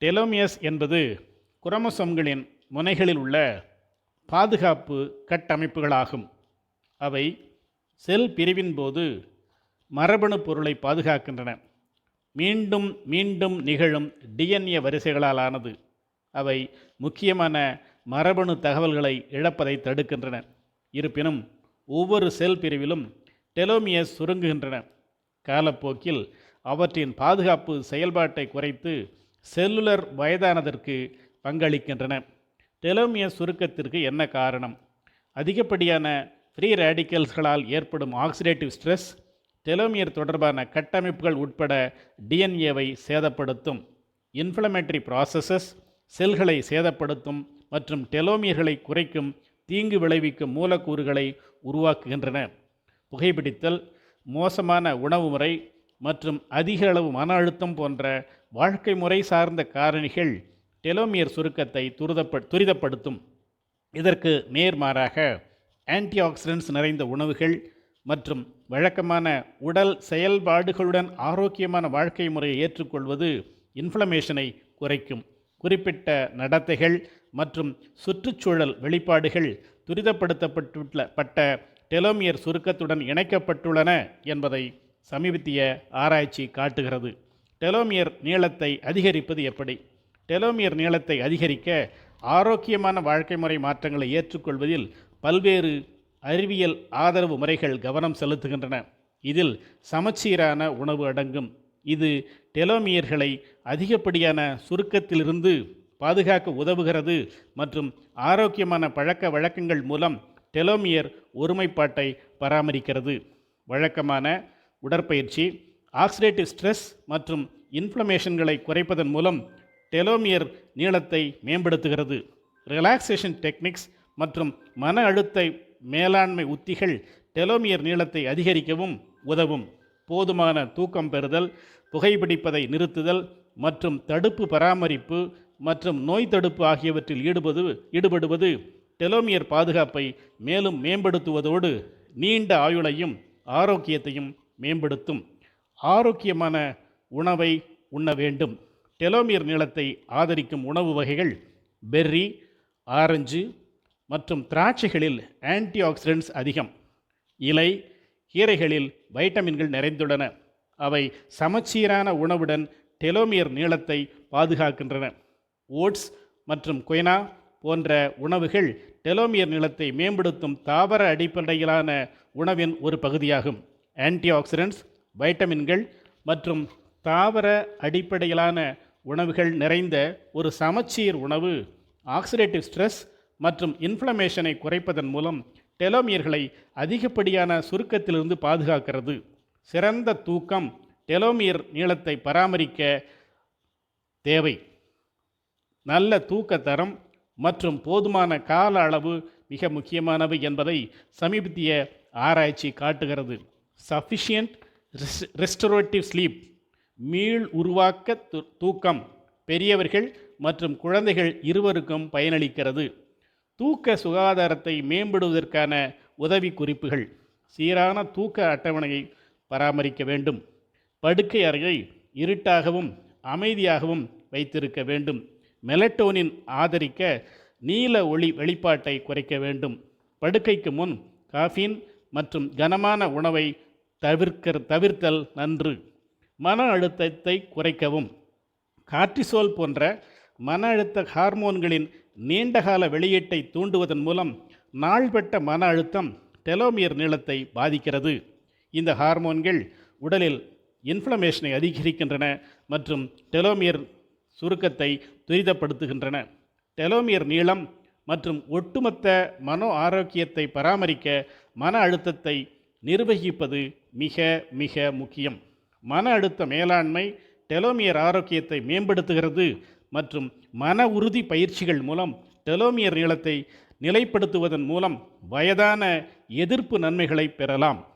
டெலோமியஸ் என்பது குரமசோம்களின் முனைகளில் உள்ள பாதுகாப்பு கட்டமைப்புகளாகும். அவை செல் பிரிவின் போது மரபணு பொருளை பாதுகாக்கின்றன. மீண்டும் மீண்டும் நிகழும் டிஎன்ஏ வரிசைகளால் ஆனது. அவை முக்கியமான மரபணு தகவல்களை இழப்பதை தடுக்கின்றன. இருப்பினும் ஒவ்வொரு செல் பிரிவிலும் டெலோமியஸ் சுருங்குகின்றன. காலப்போக்கில் அவற்றின் பாதுகாப்பு செயல்பாட்டை குறைத்து செல்லுலர் வயதானதற்கு பங்களிக்கின்றன. டெலோமிய சுருக்கத்திற்கு என்ன காரணம்? அதிகப்படியான ஃப்ரீ ரேடிக்கல்ஸ்களால் ஏற்படும் ஆக்சிடேட்டிவ் ஸ்ட்ரெஸ் டெலோமியர் தொடர்பான கட்டமைப்புகள் உட்பட டிஎன்ஏவை சேதப்படுத்தும். இன்ஃப்ளமேட்டரி ப்ராசஸஸ் செல்களை சேதப்படுத்தும் மற்றும் டெலோமியர்களை குறைக்கும் தீங்கு விளைவிக்கும் மூலக்கூறுகளை உருவாக்குகின்றன. புகைப்பிடித்தல் மோசமான உணவு முறை மற்றும் அதிக அளவு மன அழுத்தம் போன்ற வாழ்க்கை முறை சார்ந்த காரணிகள் டெலோமியர் சுருக்கத்தை துரிதப்ப துரிதப்படுத்தும். இதற்கு நேர்மாறாக ஆன்டிஆக்சிடென்ட்ஸ் நிறைந்த உணவுகள் மற்றும் வழக்கமான உடல் செயல்பாடுகளுடன் ஆரோக்கியமான வாழ்க்கை முறையை ஏற்றுக்கொள்வது இன்ஃப்ளமேஷனை குறைக்கும். குறிப்பிட்ட நடத்தைகள் மற்றும் சுற்றுச்சூழல் வெளிப்பாடுகள் துரிதப்படுத்தப்பட்டுள்ள பட்ட டெலோமியர் சுருக்கத்துடன் இணைக்கப்பட்டுள்ளன என்பதை சமீபத்திய ஆராய்ச்சி காட்டுகிறது. டெலோமியர் நீளத்தை அதிகரிப்பது எப்படி? டெலோமியர் நீளத்தை அதிகரிக்க ஆரோக்கியமான வாழ்க்கை முறை மாற்றங்களை ஏற்றுக்கொள்வதில் பல்வேறு அறிவியல் ஆதரவு முறைகள் கவனம் செலுத்துகின்றன. இதில் சமச்சீரான உணவு அடங்கும். இது டெலோமியர்களை அதிகப்படியான சுருக்கத்திலிருந்து பாதுகாக்க உதவுகிறது மற்றும் ஆரோக்கியமான பழக்க வழக்கங்கள் மூலம் டெலோமியர் ஒருமைப்பாட்டை பராமரிக்கிறது. வழக்கமான உடற்பயிற்சி ஆக்சிடேட்டிவ் ஸ்ட்ரெஸ் மற்றும் இன்ஃப்ளமேஷன்களை குறைப்பதன் மூலம் டெலோமியர் நீளத்தை மேம்படுத்துகிறது. ரிலாக்ஸேஷன் டெக்னிக்ஸ் மற்றும் மன அழுத்த மேலாண்மை உத்திகள் டெலோமியர் நீளத்தை அதிகரிக்கவும் உதவும். போதுமான தூக்கம் பெறுதல் புகைப்பிடிப்பதை நிறுத்துதல் மற்றும் தடுப்பு பராமரிப்பு மற்றும் நோய் தடுப்பு ஆகியவற்றில் ஈடுபது ஈடுபடுவது டெலோமியர் பாதுகாப்பை மேலும் மேம்படுத்துவதோடு நீண்ட ஆயுளையும் ஆரோக்கியத்தையும் மேம்படுத்தும். ஆரோக்கியமான உணவை உண்ண வேண்டும். டெலோமியர் நீளத்தை ஆதரிக்கும் உணவு வகைகள் பெர்ரி ஆரஞ்சு மற்றும் திராட்சைகளில் ஆன்டிஆக்சிடென்ட்ஸ் அதிகம். இலை கீரைகளில் வைட்டமின்கள் நிறைந்துள்ளன. அவை சமச்சீரான உணவுடன் டெலோமியர் நீளத்தை பாதுகாக்கின்றன. ஓட்ஸ் மற்றும் கொய்னா போன்ற உணவுகள் டெலோமியர் நீளத்தை மேம்படுத்தும் தாவர அடிப்படையிலான உணவின் ஒரு பகுதியாகும். ஆன்டிஆக்சிடென்ட்ஸ் வைட்டமின்கள் மற்றும் தாவர அடிப்படையிலான உணவுகள் நிறைந்த ஒரு சமச்சீர் உணவு. ஆக்சிடேட்டிவ் ஸ்ட்ரெஸ் மற்றும் இன்ஃப்ளமேஷனை குறைப்பதன் மூலம் டெலோமியர்களை அதிகப்படியான சுருக்கத்திலிருந்து பாதுகாக்கிறது. சிறந்த தூக்கம் டெலோமியர் நீளத்தை பராமரிக்க தேவை. நல்ல தூக்க தரம் மற்றும் போதுமான கால அளவு மிக முக்கியமானவை என்பதை சமீபத்திய ஆராய்ச்சி காட்டுகிறது. சஃபிஷியன்ட் ரெஸ்டரேட்டிவ் ஸ்லீப் மீள் உருவாக்க து- தூக்கம் பெரியவர்கள் மற்றும் குழந்தைகள் இருவருக்கும் பயனளிக்கிறது. தூக்க சுகாதாரத்தை மேம்படுவதற்கான உதவி குறிப்புகள் சீரான தூக்க அட்டவணையை பராமரிக்க வேண்டும். படுக்கை அறையை இருட்டாகவும் அமைதியாகவும் வைத்திருக்க வேண்டும். மெலட்டோனின் ஆதரிக்க நீல ஒளி வெளிப்பாட்டை குறைக்க வேண்டும். படுக்கைக்கு முன் காஃபின் மற்றும் கனமான உணவை தவிர்க்க தவிர்த்தல் நன்று. மன அழுத்தத்தை குறைக்கவும். கார்டிசோல் போன்ற மன அழுத்த ஹார்மோன்களின் நீண்டகால வெளியீட்டை தூண்டுவதன் மூலம் நாள்பட்ட மன அழுத்தம் டெலோமியர் நீளத்தை பாதிக்கிறது. இந்த ஹார்மோன்கள் உடலில் இன்ஃப்ளமேஷனை அதிகரிக்கின்றன மற்றும் டெலோமியர் சுருக்கத்தை துரிதப்படுத்துகின்றன. டெலோமியர் நீளம் மற்றும் ஒட்டுமொத்த மனோ ஆரோக்கியத்தை பராமரிக்க மன அழுத்தத்தை நிர்வகிப்பது மிக மிக முக்கியம். மன அழுத்த மேலாண்மை டெலோமியர் ஆரோக்கியத்தை மேம்படுத்துகிறது மற்றும் மன உறுதி பயிற்சிகள் மூலம் டெலோமியர் நீளத்தை நிலைப்படுத்துவதன் மூலம் வயதான எதிர்ப்பு நன்மைகளை பெறலாம்.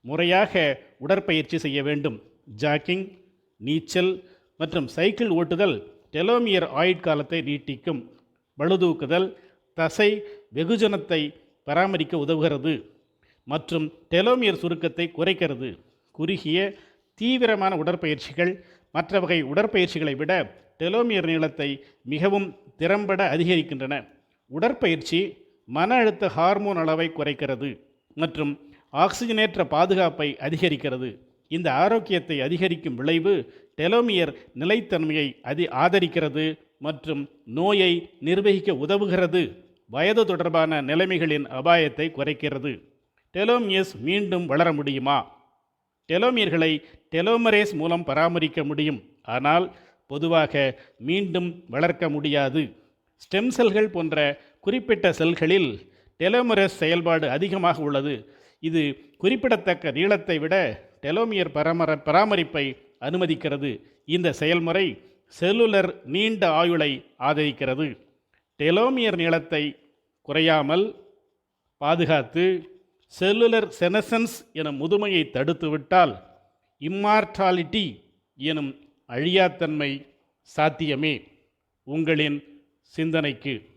முறையாக உடற்பயிற்சி செய்ய வேண்டும். ஜாக்கிங் நீச்சல் மற்றும் சைக்கிள் ஓட்டுதல் டெலோமியர் ஆயுட்காலத்தை நீட்டிக்கும். பழுதூக்குதல் தசை வெகுஜனத்தை பராமரிக்க உதவுகிறது. மற்றும் டெலோமியர் சுருக்கத்தை குறைக்கிறது. குறுகிய தீவிரமான உடற்பயிற்சிகள் மற்ற வகை உடற்பயிற்சிகளை விட டெலோமியர் நீளத்தை மிகவும் திறம்பட அதிகரிக்கின்றன. உடற்பயிற்சி மன அழுத்த ஹார்மோன் அளவை குறைக்கிறது மற்றும் ஆக்சிஜனேற்ற பாதுகாப்பை அதிகரிக்கிறது. இந்த ஆரோக்கியத்தை அதிகரிக்கும் விளைவு டெலோமியர் நிலைத்தன்மையை அதி ஆதரிக்கிறது மற்றும் நோயை நிர்வகிக்க உதவுகிறது. வயது தொடர்பான நிலைமைகளின் அபாயத்தை குறைக்கிறது. டெலோமியஸ் மீண்டும் வளர முடியுமா? டெலோமியர்களை டெலோமரேஸ் மூலம் பராமரிக்க முடியும். ஆனால் பொதுவாக மீண்டும் வளர்க்க முடியாது. ஸ்டெம் செல்கள் போன்ற குறிப்பிட்ட செல்களில் டெலோமரஸ் செயல்பாடு அதிகமாக உள்ளது. இது குறிப்பிடத்தக்க நீளத்தை விட டெலோமியர் பராமர பராமரிப்பை அனுமதிக்கிறது. இந்த செயல்முறை செல்லுலர் நீண்ட ஆயுளை ஆதரிக்கிறது. டெலோமியர் நீளத்தை குறையாமல் பாதுகாத்து செல்லுலர் செனசன்ஸ் என முதுமையை தடுத்துவிட்டால் இம்மார்டாலிட்டி எனும் அழியாத்தன்மை சாத்தியமே. உங்களின் சிந்தனைக்கு